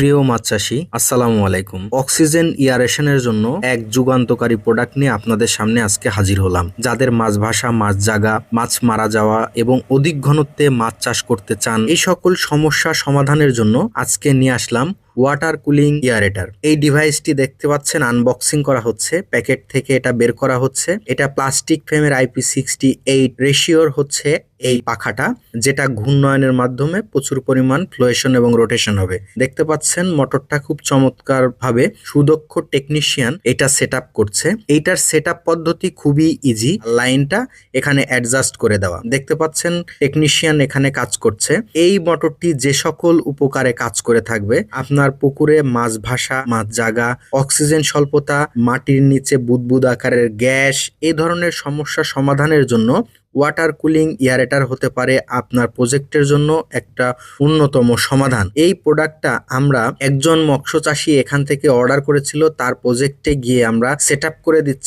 প্রিয় মাছ আসসালামু আলাইকুম। অক্সিজেন ইয়ারেশনের জন্য এক যুগান্তকারী প্রোডাক্ট নিয়ে আপনাদের সামনে আজকে হাজির হলাম। যাদের মাছ ভাষা, মাছ জাগা, মাছ মারা যাওয়া এবং অধিক ঘনত্বে মাছ চাষ করতে চান, এই সকল সমস্যা সমাধানের জন্য আজকে নিয়ে আসলাম ওয়াটার কুলিং ইয়ারেটার এই ডিভাইসটি দেখতে পাচ্ছেন আনবক্সিং করা হচ্ছে। প্যাকেট থেকে এটা বের করা হচ্ছে। এটা প্লাস্টিক ফ্রেমের আইপি সিক্সটি এইট রেশিওর হচ্ছে এই পাখাটা, যেটা ঘূর্ণয়নের মাধ্যমে প্রচুর পরিমাণ ফ্লোয়েশন এবং রোটেশন হবে। দেখতে পাচ্ছেন মোটরটা খুব চমৎকার ভাবে সুদক্ষ টেকনিশিয়ান এটা সেট করছে। এইটার সেট পদ্ধতি খুবই ইজি লাইনটা এখানে অ্যাডজাস্ট করে দেওয়া। দেখতে পাচ্ছেন টেকনিশিয়ান এখানে কাজ করছে। এই মোটরটি যে সকল উপকারে কাজ করে থাকবে, আপনার পুকুরে মাছ ভাসা, মাছ জাগা, অক্সিজেন স্বল্পতা, মাটির নিচে বুদবুদ আকারের গ্যাস, এ ধরনের সমস্যা সমাধানের জন্য ওয়াটার কুলিং ইয়ারেটার হতে পারে আপনার প্রজেক্টের জন্য একটা অন্যতম সমাধান। এই প্রোডাক্টটা আমরা একজন মৎস্য চাষি এখান থেকে অর্ডার করেছিল, তার প্রজেক্টে গিয়ে আমরা সেট করে দিচ্ছি।